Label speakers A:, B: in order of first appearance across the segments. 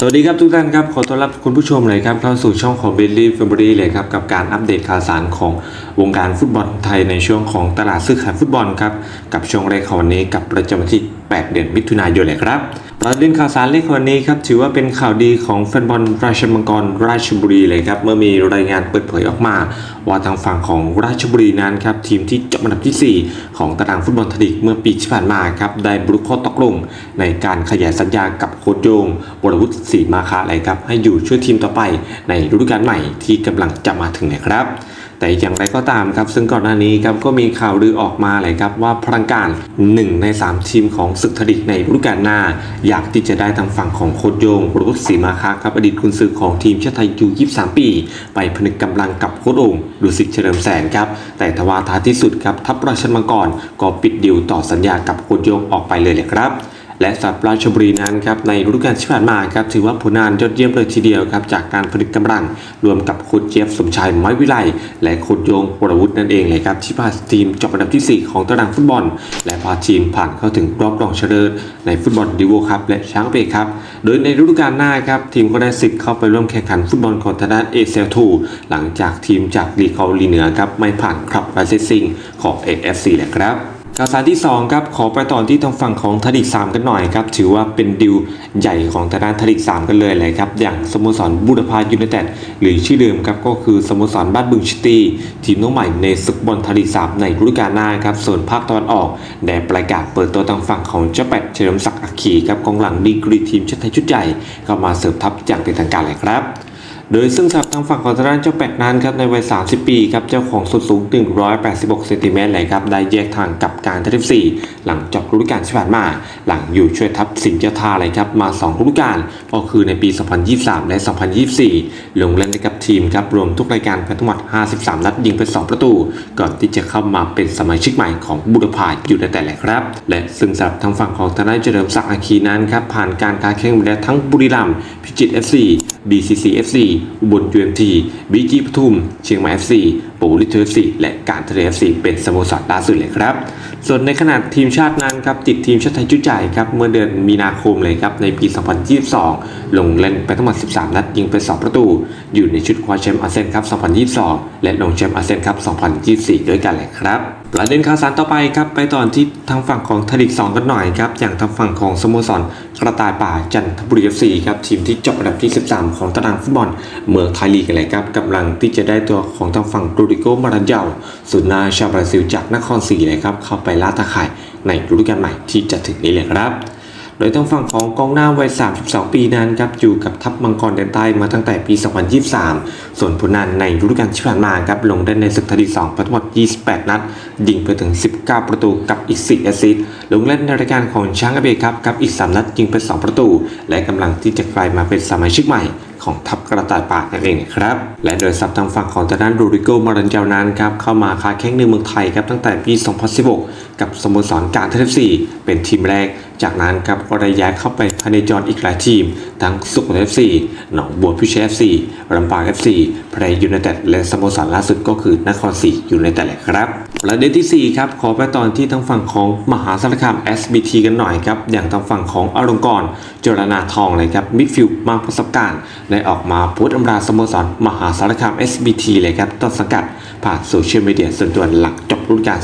A: สวัสดีครับทุกท่านครับ ขอต้อนรับคุณผู้ชมเลยครับเข้าสู่ช่องของเบลลี่เฟมบรีเลยครับกับการอัปเดตข่าวสารของวงการฟุตบอลไทยในช่วงของตลาดซื้อขายฟุตบอลครับกับช่วงแรกของวันนี้กับประจำวันที่ 8 เดือนมิถุนายนเลยครับ ประเด็นข่าวสารเลขวันนี้ครับถือว่าเป็นข่าวดีของแฟนบอลราชมังกรราชบุรีเลยครับเมื่อมีรายงานเปิดเผยออกมา ว่าทางฝั่งของราชบุรีนั้นครับทีมที่จบอันดับทีสี่4 ของตารางฟุตบอลทลีกเมื่อปีที่ผ่านมาครับได้บรุกข้อตกลงในการขยายสัญญากับโค้ชโยงวรวุฒิศรีมาคาเลยครับให้อยู่ช่วยทีมต่อไปในฤดูกาลใหม่ที่กำลังจะมาถึงนะครับ แต่อย่างไรก็ตามครับ ซึ่งก่อนหน้านี้ครับก็มีข่าวลือออกมาเลยครับว่าพลังการ 1 ใน 3 ทีมของศึกทดิกในฤดูกาลหน้า อยากที่จะได้ทางฝั่งของโคชโยงวรวุฒิศรีมาคาครับอดีตกุนซือของทีมชาติไทยยู23 ปี ไปผนึกกำลังกับโค้ชโองดุสิตเฉลิมแสนครับ แต่ทว่าท้ายที่สุดครับทัพราชมังกรก็ปิดดีลต่อสัญญากับโค้ชโยงออกไปเลยเลยครับ และสำหรับราชบุรีนั้นครับในฤดูกาลที่ผ่านมาครับถือว่าผลงานยอดเยี่ยมเลยทีเดียวครับจากการผลิตกำลังรวมกับค้ชเจฟสมชายไม้วิไลและค้ชโยงวรวุฒินั่นเองเลยครับที่พาทีมจบอันดับที่ 4 ของตารางฟุตบอล และพาทีมผ่านเข้าถึงรอบรองชนะเลิศในฟุตบอลดิโวครับและช้างเปครับโดยในฤดูกาลหน้าครับทีมก็ได้สิทธิ์เข้าไปร่วมแข่งขันฟุตบอลของทางด้านเอเซลทูหลังจากทีมจากลีเกาหลีเหนือครับไม่ผ่านครับไลเซซิงของ AFC แหละครับ ข่าวสารที่2ครับขอไปต่อที่ทางฝั่งของทดิก3กันหน่อยครับถือว่าเป็นดิวใหญ่ของทางด้านทดิก3กันเลยเลยครับอย่างสโมสรบูดาพายูไนเต็ดหรือชื่อเดิมครับก็คือสโมสรบ้านบึงชิตีทีมน้องใหม่ในศึกบอลทดิก3ในฤดูกาลหน้าครับส่วนภาคตะวันออกได้ประกาศเปิดตัวทางฝั่งของเจ้าแปดเฉลิมศักดิ์อัคคีครับกองหลังดีกรีทีมชาติไทยชุดใหญ่เข้ามาเสริมทัพอย่างเป็นทางการเลยครับ โดยซึ่งสำหรับทางฝั่งของทางด้านเจ้าเป็ดนั้นครับในวัย 30 ปีครับเจ้าของส่วนสูง 186เซนติเมตรเลยครับได้แยกทางกับการทัพสี่หลังจบฤดูกาลที่ผ่านมา หลังอยู่ช่วยทัพสิงห์เจ้าท่าเลยครับมา 2 ฤดูกาลก็คือในปี 2023 และ 2024 ลงเล่นให้กับทีมครับรวมทุกรายการไปทั้งหมด 53 นัดยิงไป 2 ประตู ก่อนที่จะเข้ามาเป็นสมาชิกใหม่ของบุรพาอยู่ในแต่ละครับ และซึ่งสำหรับทางฝั่งของทางด้านเฉลิมศักดิ์อาคีนั้นครับผ่านการค้าแข่งมาแล้วทั้งบุรีรัมย์พิจิตร FC BCC FC อุบล UMT บีจีปทุม เชียงใหม่ FC ปูริเทอร์ซีและการทะเล FC เป็นสโมสรล่าสุดเลยครับ ส่วนในขณะทีมชาตินั้นครับติดทีมชาติไทยชุดใหญ่ครับเมื่อเดือนมีนาคมเลยครับในปี 2022 ลงเล่นไปทั้งหมด 13 นัดยิงไป 2 ประตู อยู่ในชุดคว้าแชมป์อาเซียนครับ 2022 และลงแชมป์อาเซียนครับ 2024 ด้วยกันเลยครับประเด็นข่าวสารต่อไปครับไปตอนที่ทางฝั่งของทลิก2กันหน่อยครับอย่างทางฝั่งของสโมสรกระต่ายป่าจันทบุรี FC ครับทีมที่จบอันดับที่ 13 ของตารางฟุตบอลเมืองไทยลีกกันเลยครับกำลังที่จะได้ตัวของทางฝั่งโรดิโกมารันเยาสุนาชาวบราซิลจากนครศรีเลยครับเข้าไปล่าตาข่ายในฤดูกาลใหม่ที่จะถึงนี้เลยครับ โดยทางฝั่งของกองหน้าวัย 32 ปีนั้นครับอยู่กับทัพมังกรแดนใต้มาตั้งแต่ปี 2023 ส่วนผลงานในฤดูกาลที่ผ่านมาครับลงได้ในศึกทดี2ไปทั้งหมด 28 นัดยิงไปถึง 19 ประตูกับอีก 4 แอสซิสต์ลงเล่นในรายการของช้างอาเบครับกับอีก 3 นัดยิงไป 2 ประตู และกำลังที่จะกลายมาเป็นสมาชิกใหม่ ของทัพกระต่ายป่านั่นเองครับ และโดยสับทางฝั่งของทางด้านโรดิโกมารันเจานั้นครับเข้ามาค้าแข่งในเมืองไทยครับตั้งแต่ปี 2016 กับสโมสรการเทฟซีเป็นทีมแรก จากนั้นครับก็ได้ย้ายเข้าไปภายในจรอีกหลายทีม ทั้งสุขทัยเอฟซีหนองบัวพิเชษเอฟซีลำปางเอฟซีพรยูไนเต็ดและสโมสรล่าสุดก็คือนครศรีอยู่ในแต่แหละครับ ประเด็นที่ 4 ครับ ขอไปตอนที่ทางฝั่งของมหาสารคาม SBT กันหน่อยครับ อย่างทางฝั่งของอรงกรจรณาทองเลยครับ มิดฟิลด์มากประสบการณ์ ได้ออกมาโพสต์อำลาสโมสรมหาสารคาม SBT เลยครับ ต้นสังกัดผ่านโซเชียลมีเดียส่วนตัวหลักจบรุ่นกาล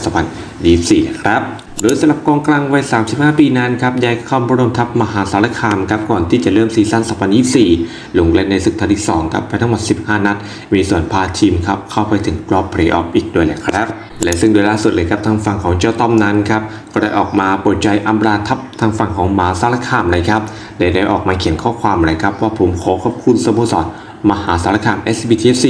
A: 2024ครับ โดยสำหรับกองกลางวัย 35 ปีนั้นครับย้ายเข้าร่วมทัพมหาสารคามครับก่อนที่จะเริ่มซีซั่น 2024 ลงเล่นในศึกทัพที่2ครับไปทั้งหมด 15 นัด มีส่วนพาทีมครับเข้าไปถึงรอบเพลย์ออฟอีกด้วยแหละครับ และซึ่งโดยล่าสุดเลยครับทางฝั่งของเจ้าต้อมนั้นครับก็ได้ออกมาปิดใจอำลาทัพทางฝั่งของมหาสารคามเลยครับได้ได้ออกมาเขียนข้อความเลยครับว่าผมขอขอบคุณสโมสร มหาสารคาม SBTFC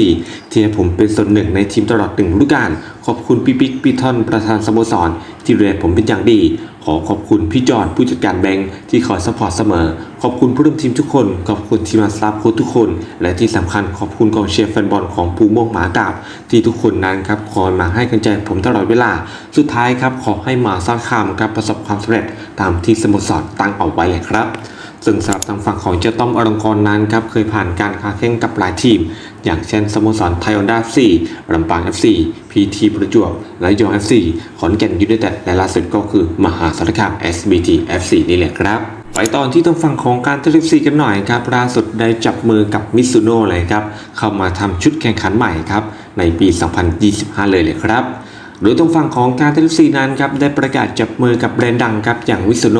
A: ที่ให้ผมเป็นส่วนหนึ่งในทีมตลอดหนึ่งฤดูกาลขอบคุณพี่ปิ๊กพี่ทอนประธานสโมสร ที่ดูแลผมเป็นอย่างดี ขอขอบคุณพี่จอดผู้จัดการแบงค์ที่คอยสปอร์ตเสมอ ขอบคุณผู้ร่วมทีมทุกคน ขอบคุณทีมงานสตาฟโค้ชทุกคน และที่สำคัญขอบคุณกองเชียร์แฟนบอลของปูม่วงหมากาบ ที่ทุกคนนั้นครับคอยมาให้กำลังใจผมตลอดเวลา สุดท้ายครับขอให้มาสร้ารคามครับประสบความสำเร็จตามที่สโมสรตั้งเอาไว้เลยครับ ซึ่งสำหรับทางฝั่งของเจ้าต้อมอลังกรนั้นครับเคยผ่านการค้าแข่งกับหลายทีม อย่างเช่นสโมสรไทยอนด้าซีลำปาง FC พีทีประจวบและยอง FC ขอนแก่นยูไนเต็ดและล่าสุดก็คือมหาสารคาม SBT FC นี่แหละครับไปตอนที่ต้องฟังของการเทลิฟซีกันหน่อยครับล่าสุดได้จับมือกับมิซูโน่เลยครับเข้ามาทำชุดแข่งขันใหม่ครับในปี 2025 เลยเลยครับ โดยตรงฝั่งของการเทลซีนั้นครับได้ประกาศจับมือกับแบรนด์ดังครับอย่างวิสโน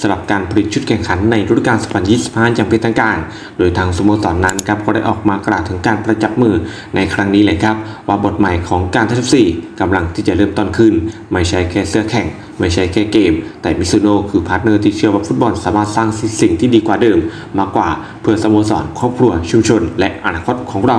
A: สำหรับการผลิตชุดแข่งขันในฤดูกาล 2025 อย่างเป็นทางการ โดยทางสโมสรนั้นครับก็ได้ออกมากล่าวถึงการประจับมือในครั้งนี้เลยครับว่าบทใหม่ของการเทลซีกำลังที่จะเริ่มต้นขึ้น ไม่ใช่แค่เสื้อแข่ง ไม่ใช่แค่เกม แต่มิซูโน่คือพาร์ทเนอร์ที่เชื่อว่าฟุตบอลสามารถสร้างสิ่งที่ดีกว่าเดิม มากกว่าเพื่อสโมสรครอบครัวชุมชน และอนาคตของเรา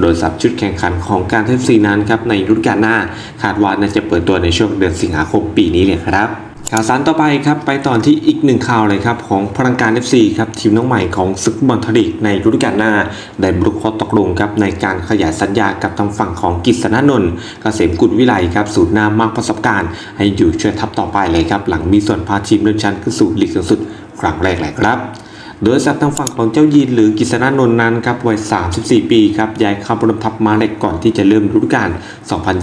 A: โดยสับชุดแข่งขันของการเทฟซีนั้นครับในฤดูกาลหน้า คาดว่าน่าจะเปิดตัวในช่วงเดือนสิงหาคมปีนี้เลยครับ ข่าวสารต่อไปครับไปตอนที่อีกหนึ่งข่าวเลยครับของพลังการ FC ครับทีมน้องใหม่ของศึกบอลทลีกในฤดูกาลหน้า ได้บรุกข้อตกลงครับในการขยายสัญญากับทางฝั่งของกิษณนนท์เกษมกุลวิไลครับสูตรหน้ามากประสบการณ์ ให้อยู่ช่วยทัพต่อไปเลยครับหลังมีส่วนพาทีมเลื่อนชั้นขึ้นสู่ลีกสูงสุดครั้งแรกเลยครับ โดยสัตว์ทางฝั่งของเจ้ายีนหรือกิษณนนท์นั้นครับวัย 34 ปีครับย้ายเข้าประทับมาเล็กก่อนที่จะเริ่มฤดูกาล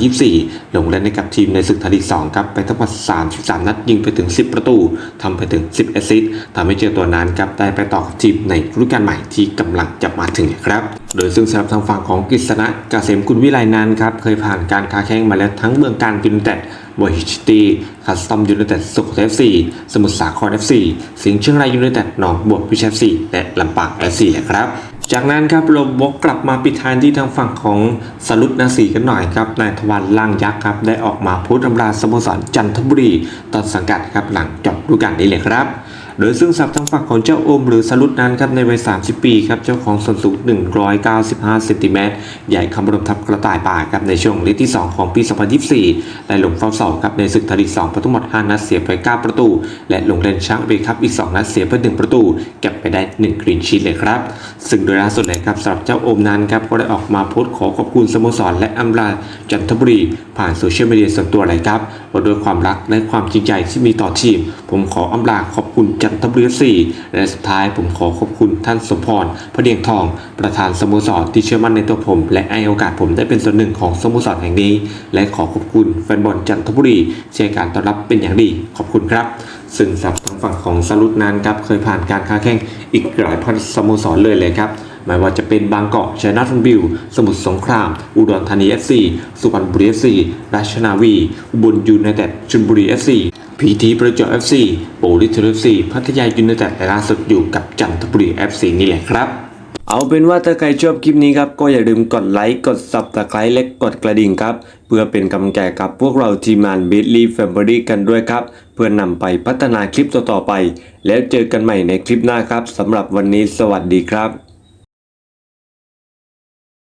A: 2024 ลงเล่นในกับทีมในศึกไทยลีก 2 ครับ ไปทั้งหมด 33 นัดยิงไปถึง 10 ประตูทำไปถึง 10 แอสซิสต์ทำให้เจ้าตัวนั้นครับได้ไปต่อกับทีมในฤดูกาลใหม่ที่กำลังจะมาถึงครับโดยซึ่งสำหรับทางฝั่งของกฤษณะเกษมกุลวิไลนันครับ เคยผ่านการค้าแข่งมาแล้วทั้งเมืองการยูไนเต็ดบอยชิตี้คัสตอมยูไนเต็ดสุโขทัยเอฟซีสมุทรสาครเอฟซีสิงห์เชียงรายยูไนเต็ดหนองบัวพิชเอฟซีและลำปางเอฟซีครับจากนั้นครับเราบกกลับมาปิดท้ายที่ทางฝั่งของสรุปนาสีกันหน่อยครับนายทวันล่างยักษ์ครับได้ออกมาพูดอำลาสโมสรจันทบุรีตอนสังกัดครับหลังจบฤดูกาลนี้เลยครับ โดยซึ่งสับทางฝั่งของเจ้าโอมหรือสรุปนั้นครับในวัย 30 ปีครับเจ้าของส่วนสูง 195 เซนติเมตรใหญ่คำรมทับกระต่ายป่าครับในช่วงฤดูที่ 2 ของปี 2024 ได้ลงเฝ้าเสาครับในศึกทยลีก2ปทั้งหมด 5 นัดเสียไป 9 ประตู และลงเล่นช้างเบครับอีก 2 นัดเสียไป 1 ประตู เก็บไปได้ 1 กรีนชีทเลยครับ ซึ่งโดยล่าสุดเลยครับสำหรับเจ้าโอมนั้นครับก็ได้ออกมาโพสต์ขอขอบคุณสโมสรและอำลาจันทบุรีผ่านโซเชียลมีเดียส่วนตัวเลยครับว่าด้วยความรักและความจริงใจที่มีต่อทีม ผมขออำลาขอบคุณจันทบุรี FC และสุดท้ายผมขอขอบคุณท่านสมพรพระเดียงทอง ประธานสโมสรที่เชื่อมั่นในตัวผม และให้โอกาสผมได้เป็นส่วนหนึ่งของสโมสรแห่งนี้ และขอขอบคุณแฟนบอลจันทบุรีเชียร์การต้อนรับเป็นอย่างดี ขอบคุณครับ ซึ่งสับทางฝั่งของสรุปนั้นครับเคยผ่านการค้าแข่งอีกหลายพันสโมสรเลยเลยครับ ไม่ว่าจะเป็นบางกอกชัยนาทบิลสมุทรสงคราม อุดรธานี FC สุพรรณบุรี FC ราชนาวี อุบลยูไนเต็ดชลบุรี FC พีทีประจวบ FC โปลิสเทอร์ FC พัทยายูไนเต็ดและล่าสุดอยู่กับจันทบุรี FC นี่แหละครับเอาเป็นว่าถ้าใครชอบคลิปนี้ครับก็อย่าลืมกดไลค์กด subscribe และกดกระดิ่งครับ เพื่อเป็นกำลังใจกับพวกเราทีมงาน b i t l y Family กันด้วยครับ เพื่อนำไปพัฒนาคลิปต่อๆไป แล้วเจอกันใหม่ในคลิปหน้าครับสำหรับวันนี้สวัสดีครับ